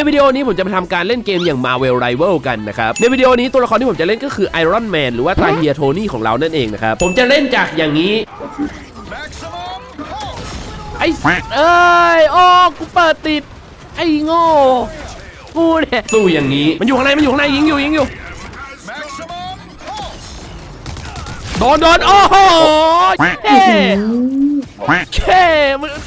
ในวิดีโอนี้ผมจะมาทำการเล่นเกมอย่าง Marvel Rival กันนะครับในวิดีโอนี้ตัวละครที่ผมจะเล่นก็คือ Iron Man หรือว่าตาเฮียโทนี่ของเรานั่นเองนะครับผมจะเล่นจากอย่างนี้ไอ้เอ้ยโอ้กูเปิดติด ไอ้โง่กูเนี่ยสู้อย่างนี้ มันอยู่ข้างในมันอยู่ข้างในยิงอยู่ยิงอยู่โดนโดนโอ้โห เท่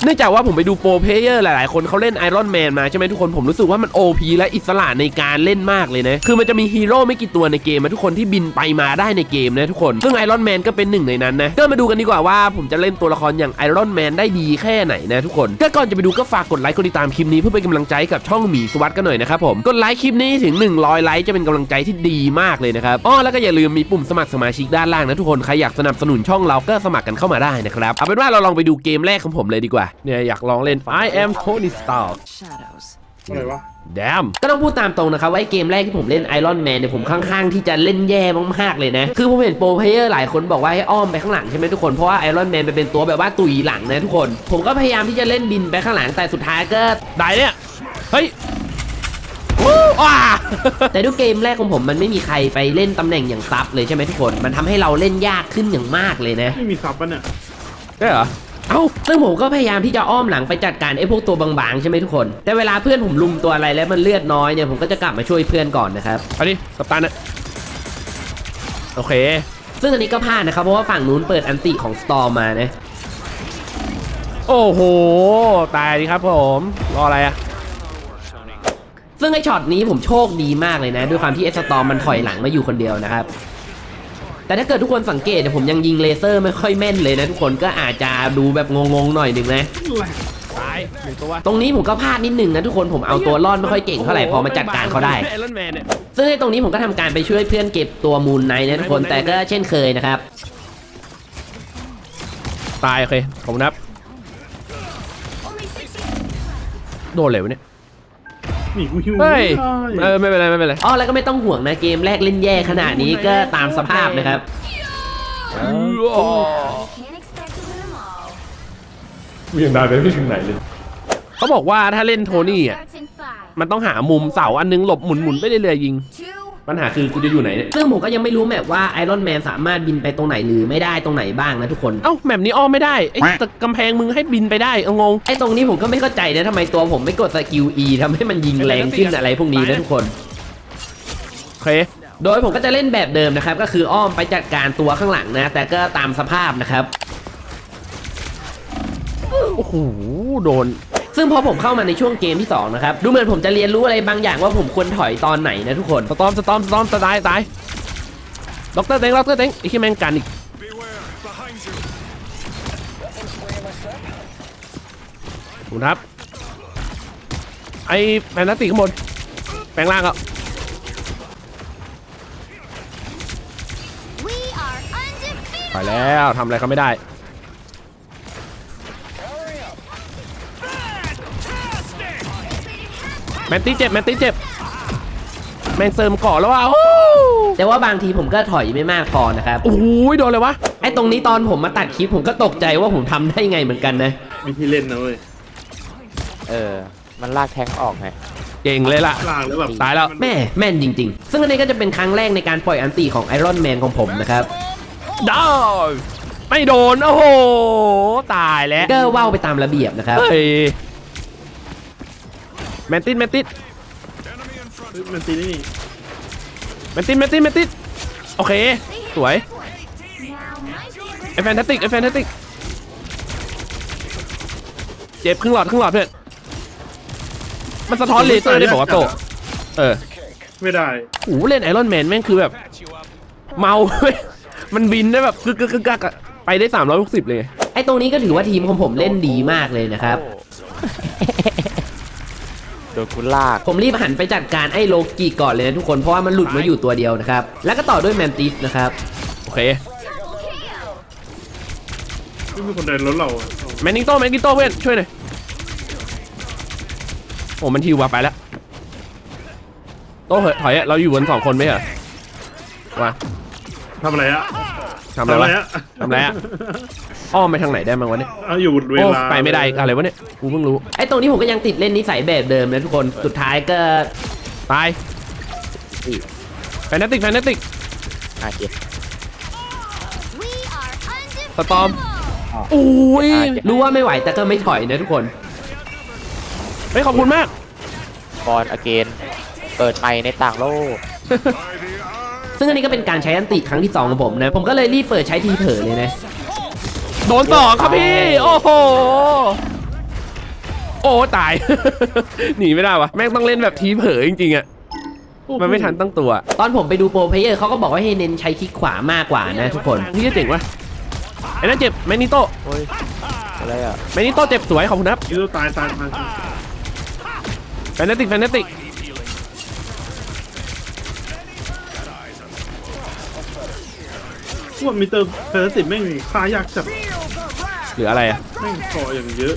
เนื่องจากว่าผมไปดูโปรเพเยอร์หลายๆ คนเขาเล่นไอรอนแมนมาใช่ไหมทุกคนผมรู้สึกว่ามัน OP และอิสระในการเล่นมากเลยนะ คือมันจะมีฮีโร่ไม่กี่ตัวในเกมนะทุกคนที่บินไปมาได้ในเกมนะทุกคน ซึ่งไอรอนแมนก็เป็นหนึ่งในนั้นนะ ก็มาดูกันดีกว่าว่าผมจะเล่นตัวละครอย่างไอรอนแมนได้ดีแค่ไหนนะทุกคน ก็ก่อนจะไปดูก็ฝากกดไลค์กดติดตามคลิปนี้เพื่อเป็นกำลังใจกับช่องหมีสวัสด์กันหน่อยนะครับผมกดไลค์คลิปนี้ถึง 100 ไลค์จะเป็นกำลังใจที่ดีมากเลยนะครับอ๋อแล้วก็อย่าลืมมีปุ่มสมัครสมาชิกด้านล่างนะทุกคนใครอยากสนับสนุนช่องเราก็สมัครกันเข้ามาได้นะครับเอาเป็นว่าเราลองไปดูเกมแรกของผมเลยดีกว่า เนี่ยอยากลองเล่น I am Tony Stark Shadows. อะไรวะ Damn ก็ต้องพูดตามตรงนะครับว่าไอ้เกมแรกที่ผมเล่น Iron Man เนี่ยผมค่อนข้างที่จะเล่นแย่มากๆเลยนะ คือผมเห็นโปรเพลเยอร์หลายคนบอกว่าให้อ้อมไปข้างหลังใช่ไหมทุกคน เพราะว่า Iron Man เป็นตัวแบบว่าตุยหลังนะทุกคน ผมก็พยายามที่จะเล่นบินไปข้างหลังแต่สุดท้ายก็ได้เนี่ย เฮ้ยวู้ว้าแต่ด้วยเกมแรกของผมมันไม่มีใครไปเล่นตำแหน่งอย่างซับเลยใช่ไหมทุกคน มันทำให้เราเล่นยากขึ้นอย่างมากเลยนะ ไม่มีซับปะเนี่ยได้เหรอ เอ้าซึ่งผมก็พยายามที่จะอ้อมหลังไปจัดการไอ้พวกตัวบางๆใช่ไหมทุกคน แต่เวลาเพื่อนผมลุมตัวอะไรแล้วมันเลือดน้อยเนี่ยผมก็จะกลับมาช่วยเพื่อนก่อนนะครับ เอาดิกัปตันอะโอเค ซึ่งอันนี้ก็พลาดนะครับเพราะว่าฝั่งนู้นเปิดอันติของสตอมมานะ โอ้โห ตายดีครับผม รออะไรอะซึ่งไอช็อตนี้ผมโชคดีมากเลยนะ ด้วยความที่ไอสตอมมันถอยหลังมาอยู่คนเดียวนะครับ แต่ถ้าเกิดทุกคนสังเกตเนี่ยผมยังยิงเลเซอร์ไม่ค่อยแม่นเลยนะทุกคนก็อาจจะดูแบบงงๆหน่อยหนึ่งนะ ตายหนึ่งตัวตรงนี้ผมก็พลาดนิดหนึ่งนะทุกคนผมเอาตัวรอดไม่ค่อยเก่งเท่าไหร่พอมาจัดการเขาได้ซึ่งในตรงนี้ผมก็ทำการไปช่วยเพื่อนเก็บตัวมูลไนท์นะทุกคนแต่ก็เช่นเคยนะครับ ตายโอเคผมนับ โดนเลยวะเนี่ย หนีกูหิวเฮ้ยไม่เอได้อไม่เป็นไรไม่เป็นไรอ๋อแล้วก็ไม่ต้องห่วงนะเกมแรกเล่นแย่ขนาดนี้ก็ตามสภาพนะครับ Can't expect to win them all. กูยังได้ไปไม่ถึงไหนเลยเขาบอกว่าถ้าเล่นโทนี่อะ Starts in five, มันต้องหามุมเสาอันนึงหลบหมุนหมุนๆไปเรื่อยๆยิง two, ปัญหาคือกูจะอยู่ไหนเนี่ย ซึ่งผมก็ยังไม่รู้แมปว่าไอรอนแมนสามารถบินไปตรงไหนหรือไม่ได้ตรงไหนบ้างนะทุกคน เอ้าแมปนี้อ้อมไม่ได้ไอ้ตึกกำแพงมึงให้บินไปได้เอางงไอ้ตรงนี้ผมก็ไม่เข้าใจนะทำไมตัวผมไม่กดสกิล E ทำให้มันยิงแรงขึ้นอะไรพวกนี้นะทุกคน โอเคโดยผมก็จะเล่นแบบเดิมนะครับ ก็คืออ้อมไปจัดการตัวข้างหลังนะ แต่ก็ตามสภาพนะครับ โอ้โห โดน ซึ่งพอผมเข้ามาในช่วงเกมที่2นะครับดูเหมือนผมจะเรียนรู้อะไรบางอย่างว่าผมควรถอยตอนไหนนะทุกคนสตอมสตอมสตอมตายตายด็อกเตอร์เต็งด็อกเตอร์เต็งไอ้ขี้แมงกันอีกคุณครับไอ้แฟนตาติกข้างบนแปลงร่างอะ we are undefeated. ไปแล้วทำอะไรเขาไม่ได้ มนตี้เจ็บแมนตี้เจ็บแมงเซิร์มเกาะแล้วว่ะโอ้แต่ว่าบางทีผมก็ถอยไม่มากพอนะครับ โอ้ยโดนเลยวะไอ้ตรงนี้ตอนผมมาตัดคลิปผมก็ตกใจว่าผมทำได้ไงเหมือนกันนะมีที่เล่นนะเว้ยเออ มันลากแทงค์ออกไง เก่งเลยล่ะล่างแล้วแบบตายแล้ว แม่แม่นจริง ๆ ซึ่งอันนี้ก็จะเป็นครั้งแรกในการปล่อยอันตีของไอรอนแมนของผมนะครับ ดาวไม่โดน โอ้โห ตายแล้วก็ว่าวไปตามระเบียบนะครับ เฮ้ย แมนติสแมนติสเฮ้ยมันตีนี่แมนติสแมนติสแมนติสโอเค สวย Now my favorite ไอแฟนตาติกไอแฟนตาติกเจ็บครึ่งหลอดครึ่งหลอดเพื่อนมันสะท้อนเลเซอร์ได้บอกว่าโตเออไม่ได้โอ้โหเล่นไอรอนแมนแม่งคือแบบ เมามันบินได้แบบกึกกึกกึกกักอะไปได้ 360 เลย ไอตรงนี้ก็ถือว่าทีมของผมเล่นดีมากเลยนะครับ โดนกูลาก ผมรีบหันไปจัดการไอ้โลกิก่อนเลยนะทุกคนเพราะว่ามันหลุดมาอยู่ตัวเดียวนะครับ แล้วก็ต่อด้วยแมนติสนะครับ โอเค ไม่มีคนเดินรถเราอะแมนนิงโต้แมนนิงโต้เพื่อนช่วยหน่อยโอ้มันฮิวมาไปแล้วโต้เหอะถอยอะเราอยู่กันสองคนไหมเหรอวะทำอะไรอะทำอะไรวะอะทำอะไรอะ อ้อมไปทางไหนได้บ้างวะเนี่ยเอาอยู่เวโอ้ลาไปไม่ได้อีกอะไรวะเนี่ยกูเพิ่งรู้ไอ้ตรงนี้ผมก็ยังติดเล่นนิสัยแบบเดิมนะทุกคน สุดท้ายก็ตายแฟนติกแฟนติกอะเจ็บ We are Storm. undefeatable. อุ้ยอ่าเจ็บรู้ว่าไม่ไหวแต่ก็ไม่ถอยนะทุกคน เฮ้ยขอบคุณมาก บอลอเกนเปิดไมค์ในต่างโลก ซึ่งอันนี้ก็เป็นการใช้อันติครั้งที่สองของผมนะ ผมก็เลยรีบเปิดใช้ทีเผลอเลยนะ โดนต่อครับพี่ โอ้โห โอ้ตาย หนีไม่ได้วะแม่งต้องเล่นแบบทีเผลอจริงๆอะมันไม่ทันตั้งตัว ตอนผมไปดูโปรเพลเยอร์เขาก็บอกว่าให้เน้นใช้คลิกขวามากกว่านะทุกคนนี่จะเจ๋งวะไอ้นั่นเจ็บแมนิโต้โอ้ยอะไรอะแมนิโต้เจ็บสวยขอบคุณครับคิดว่าตายตายตายแฟนติกแฟนติกพวกมิเตอร์เพลสิตแม่งค่ายากจับ หรืออะไรอะแม่งคออย่างเยอะ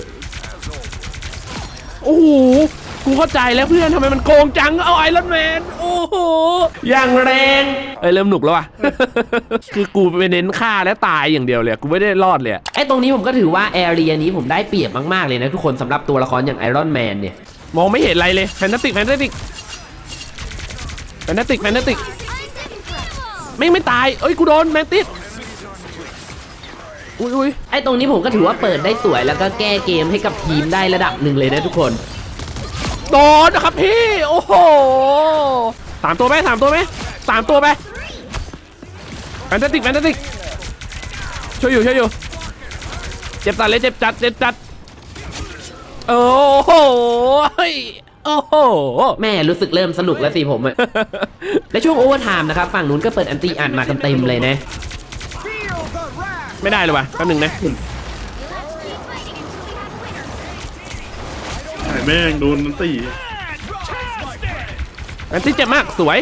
โอ้โห กูเข้าใจแล้วเพื่อนทำไมมันโกงจัง เอาไอรอนแมน โอ้โห อย่างแรง เอ้ยเริ่มหนุกแล้วว่ะ คือกูไปเน้นฆ่าและตายอย่างเดียวเลย กูไม่ได้รอดเลยอะไอตรงนี้ผมก็ถือว่าแอเรียนี้ผมได้เปรียบมากๆเลยนะทุกคนสำหรับตัวละครอย่างไอรอนแมนเนี่ย มองไม่เห็นอะไรเลยแฟนตาติกแฟนตาติกแฟนตาติกแฟนตาติก Undefeatable. ไม่งไม่ตาย เอ้ยกูโดนแมงติด อุ้ยอุ้ยไอตรงนี้ผมก็ถือว่าเปิดได้สวยแล้วก็แก้เกมให้กับทีมได้ระดับหนึ่งเลยนะทุกคน โดนนะครับพี่โอ้โหสามตัวไหมสามตัวไหมสามตัวไหมแฟนตาติกแฟนตาติกช่วยอยู่ช่วยอยู่เจ็บจัดเลยเจ็บจัดเจ็บจัดโอ้โหเฮ้ยโอ้โหแม่รู้สึกเริ่มสนุกแล้วสิผมอะและช่วงโอเวอร์ไทม์นะครับ ฝั่งนู้นก็เปิดอันตีอัดมากันเต็มเลยนะ ไม่ได้เลยว่ะแป๊บหนึงนะไอ้แม่งโดนนันตีอันที่เจ็บมากสวย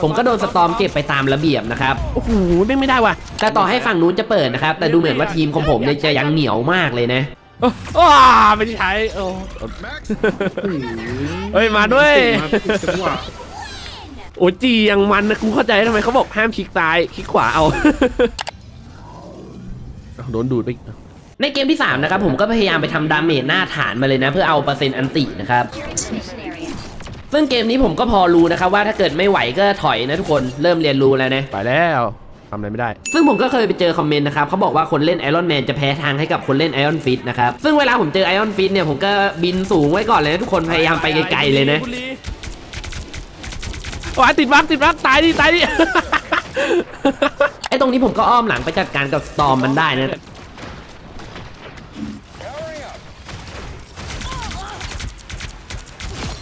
ผมก็โดนสตอมเก็บไปตามระเบียบนะครับ โอ้โหไม่ไม่ได้ว่ะ แต่ต่อให้ฝั่งนู้นจะเปิดนะครับ แต่ดูเหมือนว่าทีมของผมเนี่ยจะยังเหนียวมากเลยนะ ว้าไม่ได้ใช้โอ้เฮ้ยมาด้วยมาผิดจังหวะโอ้จียังมันนะกูเข้าใจทำไมเขาบอกห้ามคลิกซ้ายคลิกขวาเอาเอาโดนดูดไปอีกในเกมที่ 3 นะครับผมก็พยายามไปทำดาเมจหน้าฐานมาเลยนะ เพื่อเอาเปอร์เซ็นต์อันตินะครับ ซึ่งเกมนี้ผมก็พอรู้นะครับว่าถ้าเกิดไม่ไหวก็ถอยนะทุกคนเริ่มเรียนรู้แล้วนะ ไปแล้วทำอะไรไม่ได้ ซึ่งผมก็เคยไปเจอคอมเมนต์นะครับเขาบอกว่าคนเล่นไอรอนแมนจะแพ้ทางให้กับคนเล่นไอรอนฟิตนะครับ ซึ่งเวลาผมเจอไอรอนฟิตเนี่ยผมก็บินสูงไว้ก่อนเลยนะทุกคนพยายามไปไกลๆเลยนะโอ้ยติดบักติดบักตายดิตายดิ ไอ้ตรงนี้ผมก็อ้อมหลังไปจัดการกับสตอมมันได้นะ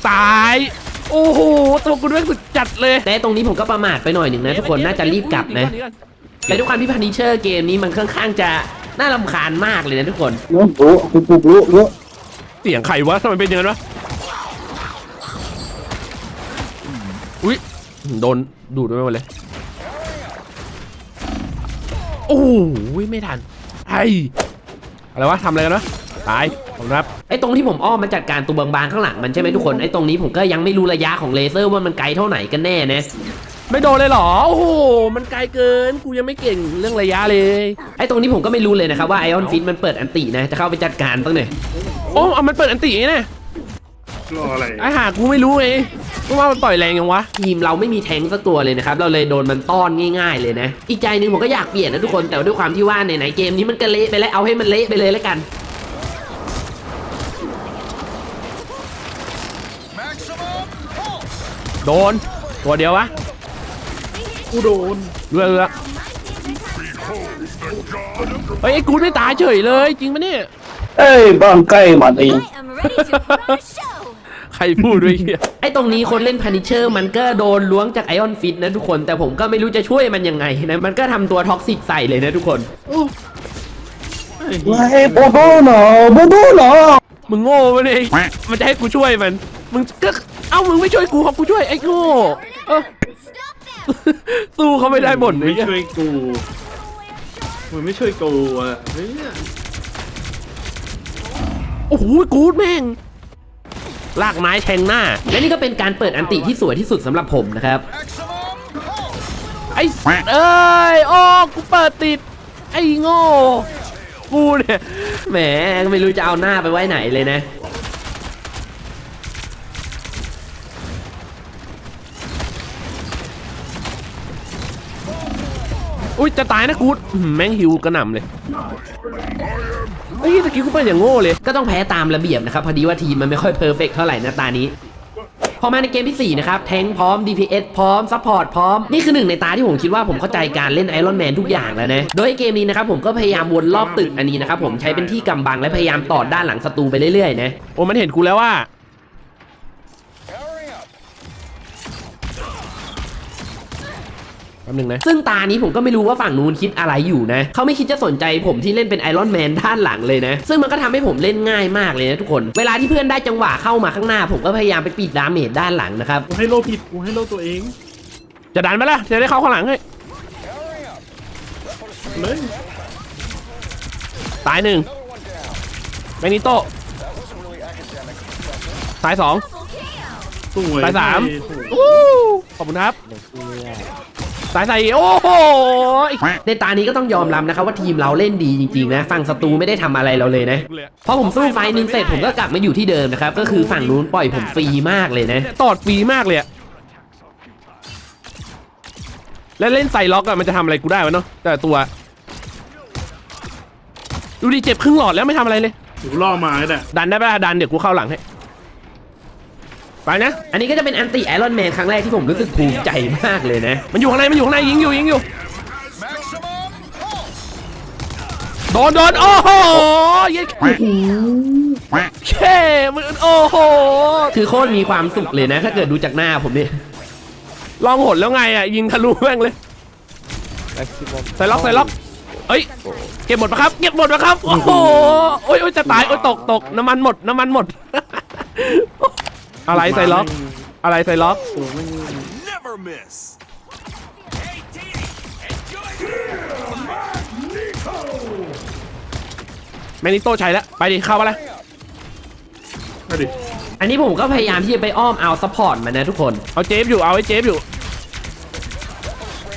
ตาย โอ้โหตัวกูด้วยสุดจัดเลยแต่ตรงนี้ผมก็ประมาทไปหน่อยหนึ่งนะทุกคนน่าจะรีบกลับนะแต่ด้วยความที่พันิเชอร์เกมนี้มันค่อนข้างจะน่ารำคาญมากเลยนะทุกคนรู้รู้รู้รู้รู้เสียงใครวะทำไมเป็นอย่างนั้นวะอุ้ยโดนดูดไปหมดเลย โอ้โหไม่ทันไออะไรวะทำอะไรกันวะ ตายผมครับไอ้ตรงที่ผมอ้อมมาจัดการตัวบางๆข้างหลังมันใช่ไหมทุกคนไอ้ตรงนี้ผมก็ยังไม่รู้ระยะของเลเซอร์ว่ามันไกลเท่าไหนกันแน่นะไม่โดนเลยเหรอ โอ้โห มันไกลเกิน กูยังไม่เก่งเรื่องระยะเลย ไอ้ตรงนี้ผมก็ไม่รู้เลยนะครับว่าไอออนฟิตมันเปิดอันตินะ จะเข้าไปจัดการตั้งเนี่ยโอ้เอามันเปิดอันติไงนะรออะไรไอ้ห่ากูไม่รู้ไงว่ามันต่อยแรงยังวะ ทีมเราไม่มีแทงค์สักตัวเลยนะครับ เราเลยโดนมันต้อนง่าย ๆ เลยนะ อีกใจหนึงผมก็อยากเปลี่ยนนะทุกคน แต่ด้วยความที่ว่าในไหนๆเกมนี้มันก็เละไปแล้ว เอาให้มันเละไปเลยแล้วกัน โดน ตัวเดียววะกูโดนเรือเรือเฮ้ยไอ้กูไม่ตายเฉยเลย จริงปะเนี่ย เอ้ยบ้านใกล้มาเอง I am ready to put on a show. ใครพูดด้วยเฮียไอ้ตรงนี้คนเล่นพานิเชอร์มันก็โดนล้วงจากไอออนฟิตนะทุกคน แต่ผมก็ไม่รู้จะช่วยมันยังไงนะ มันก็ทำตัวท็อกซิกใส่เลยนะทุกคนไอ้เหี้ยไม่โบโดหนอโบโดหนอมึงโง่ปะเนี่ยมันจะให้กูช่วยมัน มึงก็เอ้ามึงไม่ช่วยกูครับกูช่วยไอ้โง่เออ สู้เขาไม่ได้บ่นไม่ไอ้เหี้ยช่วยกูมึงไม่ช่วยกูอะเฮ้ยโอ้โหกูดแม่ง ลากไม้แทงหน้า และนี่ก็เป็นการเปิดอันติที่สวยที่สุดสำหรับผมนะครับ ไอ้สัสเอ้ย โอ้ กูเปิดติด ไอ้โง่ กูเนี่ย แหม ไม่รู้จะเอาหน้าไปไว้ไหนเลยนะ อุ้ยจะตายนะกูอื้อหือแม่งหิวกระหน่ำเลยเฮ้ยตะกี้กูเปิดอย่างโง่เลย ก็ต้องแพ้ตามระเบียบนะครับ พอดีว่าทีมมันไม่ค่อยเพอร์เฟกเท่าไหร่นะตานี้ พอมาในเกมที่ 4 นะครับ แทงค์พร้อม DPS พร้อม ซัพพอร์ตพร้อม นี่คือหนึ่งในตาที่ผมคิดว่าผมเข้าใจการเล่นไอรอนแมนทุกอย่างแล้วนะ โดยเกมนี้นะครับผมก็พยายามวนรอบตึกอันนี้นะครับผมใช้เป็นที่กำบังและพยายามตอดด้านหลังศัตรูไปเรื่อยๆนะ โอ้มันเห็นกูแล้วว่า แป๊บนึงนะ ซึ่งตานี้ผมก็ไม่รู้ว่าฝั่งนู้นคิดอะไรอยู่นะเขาไม่คิดจะสนใจผมที่เล่นเป็นไอรอนแมนด้านหลังเลยนะ ซึ่งมันก็ทำให้ผมเล่นง่ายมากเลยนะทุกคน เวลาที่เพื่อนได้จังหวะเข้ามาข้างหน้า ผมก็พยายามไปปิดดาเมจด้านหลังนะครับกูให้โลผิดกูให้โลตัวเอง จะดันไหมล่ะจะได้เข้าข้างหลังให้เลยตายหนึ่งแมกนิโตตายสองสวยตายสามโอ้โหอู้ขอบคุณครับ หนึ่งเพื่อตายใส่โอ้โหในตานี้ก็ต้องยอมรับนะครับว่าทีมเราเล่นดีจริงๆนะฝั่งศัตรูไม่ได้ทำอะไรเราเลยนะพอผมสู้ไฟล์หนึ่งเสร็จผมก็กลับมาอยู่ที่เดิมนะครับก็คือฝั่งนู้นปล่อยผมฟรีมากเลยนะตอดฟรีมากเลยอะแล้วเล่นใส่ล็อกอะมันจะทำอะไรกูได้วะเนาะแต่ตัว ดูดิเจ็บครึ่งหลอดแล้วไม่ทำอะไรเลยกูล่อมาไอ้แหละดันได้ป่ะดันเดี๋ยวกูเข้าหลังให้ ไปนะ อันนี้ก็จะเป็นแอนตี้ไอรอนแมนครั้งแรกที่ผมรู้สึกภูมิใจมากเลยนะ มันอยู่ข้างใน มันอยู่ข้างในยิงอยู่ยิงอยู่ โดนโดนโอ้โหเยัดเช่มันโอ้โห คือโคตรมีความสุขเลยนะ ถ้าเกิดดูจากหน้าผมเนี่ย ลองหดแล้วไงอะ ยิงทะลุแม่งเลย ใส่ล็อกใส่ล็อกเอ้ย เก็บหมดปะครับ เก็บหมดปะครับ โอ้โหโอ้ยโอ้ยจะตาย โอ้ยตกตกน้ำมันหมด น้ำมันหมด อะไรใส่ล็อก อะไรใส่ล็อกตัวไม่ Never miss. แมนิโต้ใช้แล้ว ไปดิ เข้ามาแล้วมาดิ อันนี้ผมก็พยายามที่จะไปอ้อมเอาซัพพอร์ตมันนะทุกคน เอาเจฟอยู่ เอาไอ้เจฟอยู่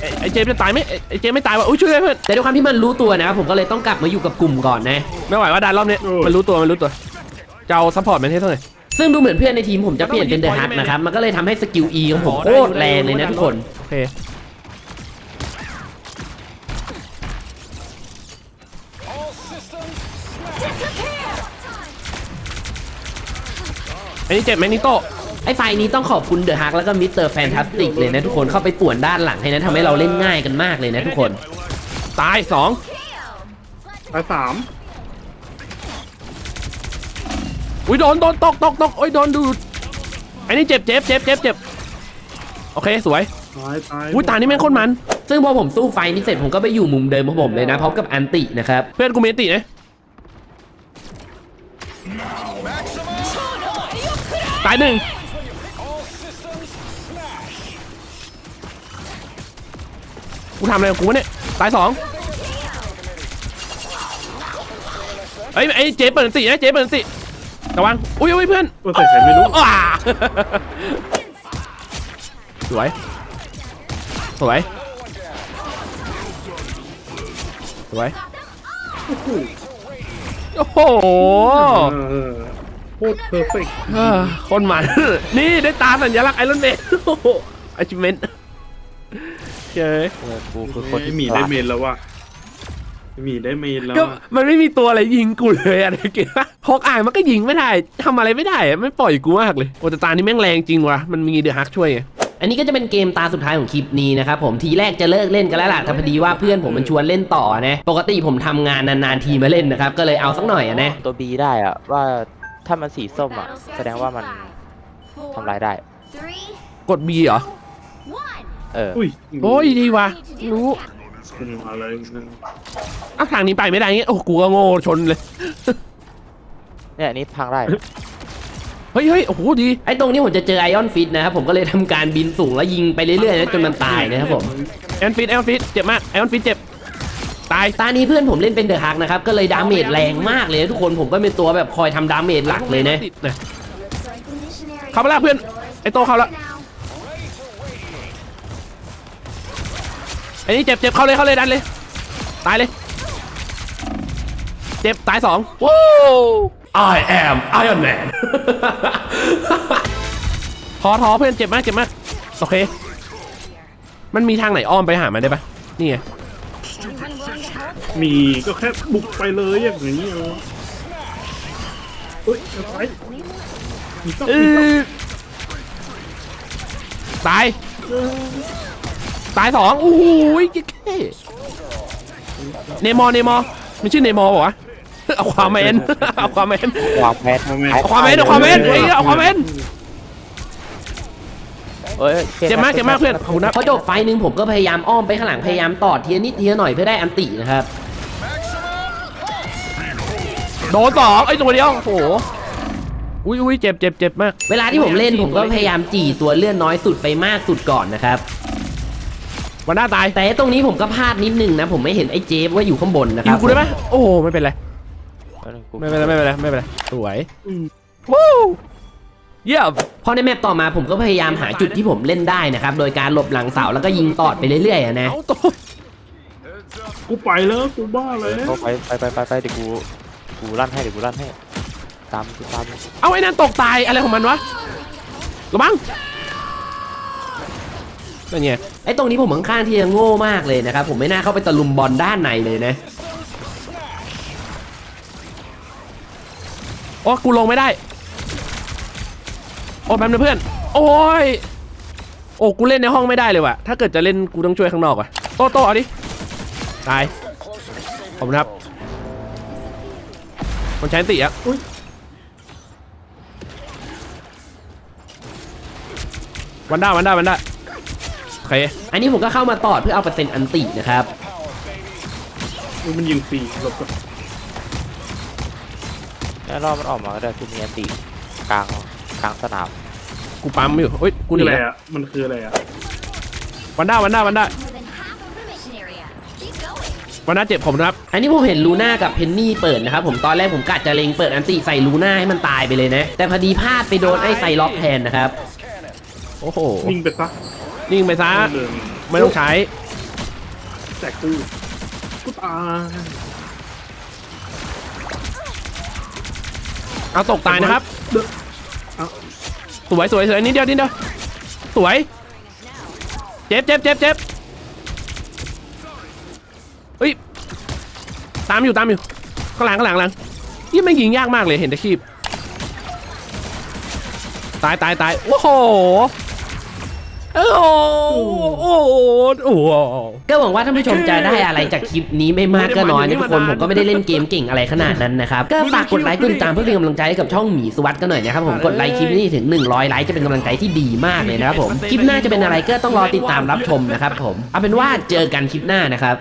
ไอ้ไอ้เจฟจะตายไหมไอ้ไอ้เจฟไม่ตายว่ะอุ้ยช่วยด้วยเพื่อน แต่ด้วยความที่มันรู้ตัวนะครับผมก็เลยต้องกลับมาอยู่กับกลุ่มก่อนนะ ไม่ไหวว่าดันรอบนี้ มันรู้ตัว มันรู้ตัว จะเอาซัพพอร์ตมันให้เท่าไหร่ ซึ่งดูเหมือนเพื่อนในทีมผมจะเปลี่ยนเป็นเดอะฮักนะครับ มันก็เลยทำให้สกิล E ของผมโคตรแรงเลยนะทุกคน โอเค อันนี้เจ็บแมกนิโตไอ้ไฟนี้ต้องขอบคุณเดอะฮักแล้วก็มิสเตอร์แฟนตาสติกเลยนะทุกคนเข้าไปป่วนด้านหลังให้นะทำให้เราเล่นง่ายกันมากเลยนะทุกคน ตายสองตายสาม อุ้ยโดนโดนตกตกตกโอ้ยโดนดูดอันนี้เจ็บเจ็บเจ็บเจ็บเจ็บโอเคสวยตายตายอุ้ยตานี่แม่งโคตรมัน ซึ่งพอผมสู้ไฟนี้เสร็จผมก็ไปอยู่มุมเดิมของผมเลยนะพร้อมกับอันตินะครับเพื่อนกูมีอันตินะตายหนึ่งกูทำอะไรกับกูวะเนี่ยตายสองเอ้ยไอ้เจ๊เปิดอันตินะเจ๊เปิดอันติ ระวังอุ้ยอุ้ยเพื่อนตัวใส่ใครไม่รู้อ่าสวย สวย สวย โอ้โหเออโคตรเพอร์เฟกต์เออคนมัน นี่ได้ตาสัญลักษณ์ไอรอนแมนโอ้โห achievement เย้ย เออกูคือคนที่ไอ้หมีได้เมนแล้วว่ะไอ้หมีได้เมนแล้วก็อะมันไม่มีตัวอะไรยิงกูเลยอะไรเกี่ยวพก อ่านมันก็ยิงไม่ได้ทำอะไรไม่ได้อะไม่ปล่อยกูมากเลยโอแต่ตานี่แม่งแรงจริงว่ะมันมีเดือฮักช่วยไงอันนี้ก็จะเป็นเกมตาสุดท้ายของคลิปนี้นะครับผมทีแรกจะเลิกเล่นกันแล้วล่ะแต่พอดีว่าเพื่อนผมมันชวนเล่นต่อนะปกติผมทำงานนานๆทีมาเล่นนะครับก็เลยเอาสักหน่อยอะนะตัวบีได้อะว่าถ้ามันสีส้มอะแสดงว่ามันทำลายได้ Three, กด B เหรอ one. เอออุ้ยโอ้ยดีว่ะรู้เป็นอะไรนั่นอ้าวทางนี้ไปไม่ได้เงี้ยโอ้กูก็โง่ชนเลย เนี่ยอันนี้พังได้ เฮ้ยเฮ้ยโอ้โหดี ไอ้ตรงนี้ผมจะเจอไอออนฟิตนะครับผมก็เลยทำการบินสูงแล้วยิงไปเรื่อยๆนะจนมันตายนะครับผมไอออนฟิตไอออนฟิตเจ็บมากไอออนฟิตเจ็บ ตาย ตานี้เพื่อนผมเล่นเป็นเดอะฮักนะครับ ก็เลยดาเมจแรงมากเลยนะทุกคนผมก็เป็นตัวแบบคอยทำดาเมจหลักเลยนะ Looks like the เข้ามาแล้วเพื่อน ไอโตเข้าแล้ว Now. ไอ้นี่เจ็บเจ็บเข้าเลยเข้าเลยดันเลย ตายเลย เจ็บตายสองว้าว I am Iron Man ทอทอเพื่อนเจ็บมากเจ็บมาก โอเค มันมีทางไหนอ้อมไปหามันได้ปะนี่ไง มีก็แค่บุกไปเลยอย่างนี้เออเฮ้ยเอาไปมีต้องเอมีต้องอตาย ตายสองโอ้โหเท่เนมอร์เนมอร์มันชื่อเนมอร์ป่าวะ เอาความแมนเอาความแมนวางแพทเอาความแมนเอาความแมนเอ้ยเอาความแมนเอ้ยเจ็บมากเจ็บมากเพื่อนขอบคุณนะพอจบไฟหนึ่งผมก็พยายามอ้อมไปข้างหลังพยายามตอดทีละนิดทีละหน่อยเพื่อได้อันตินะครับ โดนสองไอ้ยตัวเดียวโอ้โหอุ้ยอุ้ยเจ็บเจ็บเจ็บมากเวลาที่ผมเล่นผมก็พยายามจี่ตัวเลื่อนน้อยสุดไปมากสุดก่อนนะครับ วันหน้าตายแต่ตรงนี้ผมก็พลาดนิดนึงนะ ผมไม่เห็นไอ้เจฟว่าอยู่ข้างบนนะคยิรังบกูได้ไหมโอ้โหไม่เป็นไร ไม่เป็นไรไม่เป็นไรไม่เป็นไรสวยวู้เยี่ยมพอในแมปต่อมาผมก็พยายามหาจุดที่ผมเล่นได้นะครับ โดยการหลบหลังเสาแล้วก็ยิงตอดไปเรื่อยๆอะนะกูไปแล้วกูบ้าเลยก็ไปไปไปไปไปเดี๋ยวกูกูลั่นให้เดี๋ยวกูลั่นให้ตามกูตามเอาไอ้นั่นตกตายอะไรของมันวะระวังนั่นไงไอ้ตรงนี้ผมค่อนข้างที่จะโง่มากเลยนะครับ ผมไม่น่าเข้าไปตะลุมบอลด้านในเลยนะ โอ้กูลงไม่ได้ โอ้แป๊บนึงเพื่อน โอ้ย โอ้กูเล่นในห้องไม่ได้เลยว่ะ ถ้าเกิดจะเล่นกูต้องช่วยข้างนอกว่ะ โตโตเอาดิ ตาย ขอบคุณครับคนใช้อันติอะวันด้าวันด้าวันด้าโอเค อันนี้ผมก็เข้ามาตอดเพื่อเอาเปอร์เซ็นต์อันตินะครับอุ๊ยมันยิงฟรีหลบก่อน แล้วรอบมันออกมาก็ได้คือมีอันติกลางกลางสนามกูปั๊มอยู่เฮ้ยกูคือหนีอะไรแล้วอะ มันคืออะไรอะ วันด้าวันด้าวันด้า More than half of the mission area. Keep going. วันด้าเจ็บผมนะครับ อันนี้ผมเห็นลูน่ากับเพนนี่เปิดนะครับผมตอนแรกผมกะจะเล็งเปิดอันติใส่ลูน่าให้มันตายไปเลยนะ แต่พอดีพลาดไปโดนไอ้ไซล็อกแทนนะครับ โอ้โหนิ่งไปซะนิ่งไปซะเลยไม่ต้องใช้แต่กูกูตาย เอาตกตายนะครับสวยสวยสวยนิดเดียวนิดเดียวสวย เจ็บเจ็บเจ็บเจ็บเฮ้ยตามอยู่ตามอยู่ข้างหลังข้างหลังข้างหลังยี่ไม่ยิงยากมากเลยเห็นตะคีบตายตายตายโอ้โห โอ้โหโอ้โห ก็หวังว่าท่านผู้ชมจะได้อะไรจากคลิปนี้ไม่มากก็น้อยนะทุกคนผมก็ไม่ได้เล่นเกมเก่งอะไรขนาดนั้นนะครับก็ฝากกดไลค์กดติดตามเพื่อเป็นกำลังใจให้กับช่องหมีสวัสด์กันหน่อยนะครับผมกดไลค์คลิปนี้ถึง 100 ไลค์จะเป็นกำลังใจที่ดีมากเลยนะครับผมคลิปหน้าจะเป็นอะไรก็ต้องรอติดตามรับชมนะครับผมเอาเป็นว่าเจอกันคลิปหน้านะครับ